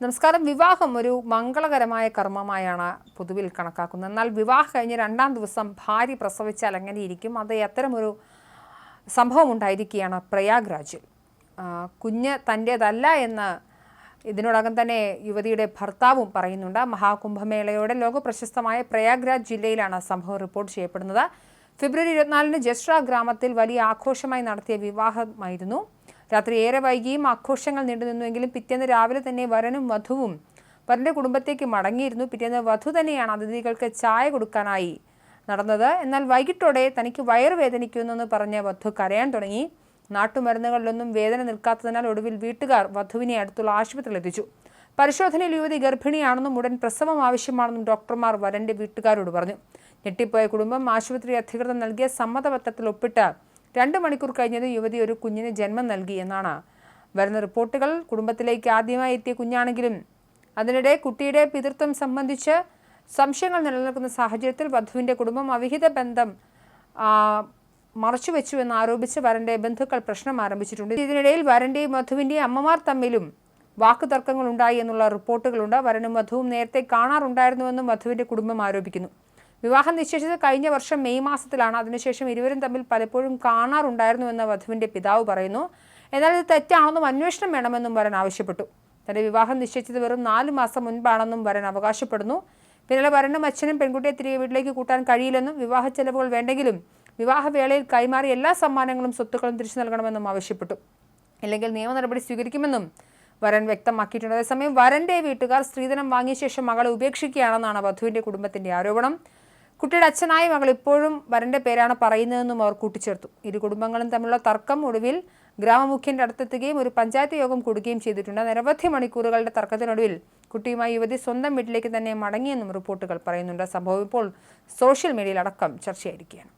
നമസ്കാരം. വിവാഹം ഒരു മംഗളകരമായ കർമ്മമായാണ് പൊതുവിൽ കണക്കാക്കുന്നത്. എന്നാൽ വിവാഹം കഴിഞ്ഞ് രണ്ടാം ദിവസം ഭാര്യ പ്രസവിച്ചാൽ എങ്ങനെ ഇരിക്കും? അത് അത്തരമൊരു സംഭവം ഉണ്ടായിരിക്കുകയാണ് പ്രയാഗ്രാജിൽ. കുഞ്ഞ് തന്റേതല്ല എന്ന് ഇതിനോടകം തന്നെ യുവതിയുടെ ഭർത്താവും പറയുന്നുണ്ട്. മഹാകുംഭമേളയോടെ ലോകപ്രശസ്തമായ പ്രയാഗ്രാജ് ജില്ലയിലാണ് സംഭവം റിപ്പോർട്ട് ചെയ്യപ്പെടുന്നത്. ഫെബ്രുവരി ഇരുപത്തിനാലിന് ജസ്ര ഗ്രാമത്തിൽ വലിയ ആഘോഷമായി നടത്തിയ വിവാഹമായിരുന്നു. രാത്രി ഏറെ വൈകിയും ആഘോഷങ്ങൾ നീണ്ടുനിന്നുവെങ്കിലും പിറ്റേന്ന് രാവിലെ തന്നെ വരനും വധുവും വരന്റെ കുടുംബത്തേക്ക് മടങ്ങിയിരുന്നു. പിറ്റേന്ന് വധു തന്നെയാണ് അതിഥികൾക്ക് ചായ കൊടുക്കാനായി നടന്നത്. എന്നാൽ വൈകിട്ടോടെ തനിക്ക് വയറുവേദനിക്കുന്നെന്ന് പറഞ്ഞ വധു കരയാൻ തുടങ്ങി. നാട്ടുമരുന്നുകളിലൊന്നും വേദന നിൽക്കാത്തതിനാൽ ഒടുവിൽ വീട്ടുകാർ വധുവിനെ അടുത്തുള്ള ആശുപത്രിയിൽ എത്തിച്ചു. പരിശോധനയിൽ യുവതി ഗർഭിണിയാണെന്നും ഉടൻ പ്രസവം ആവശ്യമാണെന്നും ഡോക്ടർമാർ വരന്റെ വീട്ടുകാരോട് പറഞ്ഞു. ഞെട്ടിപ്പോയ കുടുംബം ആശുപത്രി അധികൃതർ നൽകിയ സമ്മതപത്രത്തിൽ ഒപ്പിട്ട് രണ്ട് മണിക്കൂർ കഴിഞ്ഞത് യുവതി ഒരു കുഞ്ഞിന് ജന്മം നൽകി എന്നാണ്. വരുന്ന റിപ്പോർട്ടുകൾ കുടുംബത്തിലേക്ക് ആദ്യമായി എത്തിയ കുഞ്ഞാണെങ്കിലും അതിനിടെ കുട്ടിയുടെ പിതൃത്വം സംബന്ധിച്ച് സംശയങ്ങൾ നിലനിൽക്കുന്ന സാഹചര്യത്തിൽ വധുവിന്റെ കുടുംബം അവിഹിത ബന്ധം മറച്ചുവെച്ചു എന്ന് ആരോപിച്ച് വരന്റെ ബന്ധുക്കൾ പ്രശ്നം ആരംഭിച്ചിട്ടുണ്ട്. ഇതിനിടയിൽ വരന്റെയും വധുവിന്റെയും അമ്മമാർ തമ്മിലും വാക്കുതർക്കങ്ങൾ ഉണ്ടായി എന്നുള്ള റിപ്പോർട്ടുകളുണ്ട്. വരനും വധുവും നേരത്തെ കാണാറുണ്ടായിരുന്നുവെന്നും വധുവിന്റെ കുടുംബം ആരോപിക്കുന്നു. വിവാഹം നിശ്ചയിച്ചത് കഴിഞ്ഞ വർഷം മെയ് മാസത്തിലാണ് അതിനുശേഷം ഇരുവരും തമ്മിൽ പലപ്പോഴും കാണാറുണ്ടായിരുന്നുവെന്ന് വധുവിന്റെ പിതാവ് പറയുന്നു. എന്നാൽ ഇത് തെറ്റാണെന്നും അന്വേഷണം വേണമെന്നും വരൻ ആവശ്യപ്പെട്ടു. തന്റെ വിവാഹം നിശ്ചയിച്ചത് വെറും നാല് മാസം മുൻപാണെന്നും വരൻ അവകാശപ്പെടുന്നു. പിന്നീട് വരനും അച്ഛനും പെൺകുട്ടിയെ തിരികെ വീട്ടിലേക്ക് കൂട്ടാൻ കഴിയില്ലെന്നും വിവാഹ ചെലവുകൾ വേണ്ടെങ്കിലും വിവാഹവേളയിൽ കൈമാറിയ എല്ലാ സമ്മാനങ്ങളും സ്വത്തുക്കളും തിരിച്ചു നൽകണമെന്നും ആവശ്യപ്പെട്ടു. ഇല്ലെങ്കിൽ നിയമ നടപടി സ്വീകരിക്കുമെന്നും വരൻ വ്യക്തമാക്കിയിട്ടുണ്ട്. അതേസമയം വരന്റെ വീട്ടുകാർ സ്ത്രീധനം വാങ്ങിയ ശേഷം മകളെ ഉപേക്ഷിക്കുകയാണെന്നാണ് വധുവിന്റെ കുടുംബത്തിന്റെ ആരോപണം. കുട്ടിയുടെ അച്ഛനായ മകൾ ഇപ്പോഴും വരന്റെ പേരാണ് പറയുന്നതെന്നും അവർ കൂട്ടിച്ചേർത്തു. ഇരു കുടുംബങ്ങളും തമ്മിലുള്ള തർക്കം ഒടുവിൽ ഗ്രാമമുഖ്യന്റെ അടുത്തെത്തുകയും ഒരു പഞ്ചായത്ത് യോഗം കൂടുകയും ചെയ്തിട്ടുണ്ട്. നിരവധി മണിക്കൂറുകളുടെ തർക്കത്തിനൊടുവിൽ കുട്ടിയുമായി യുവതി സ്വന്തം വീട്ടിലേക്ക് തന്നെ മടങ്ങിയെന്നും റിപ്പോർട്ടുകൾ പറയുന്നുണ്ട്. സംഭവം ഇപ്പോൾ സോഷ്യൽ മീഡിയയിലടക്കം ചർച്ചയായിരിക്കുകയാണ്.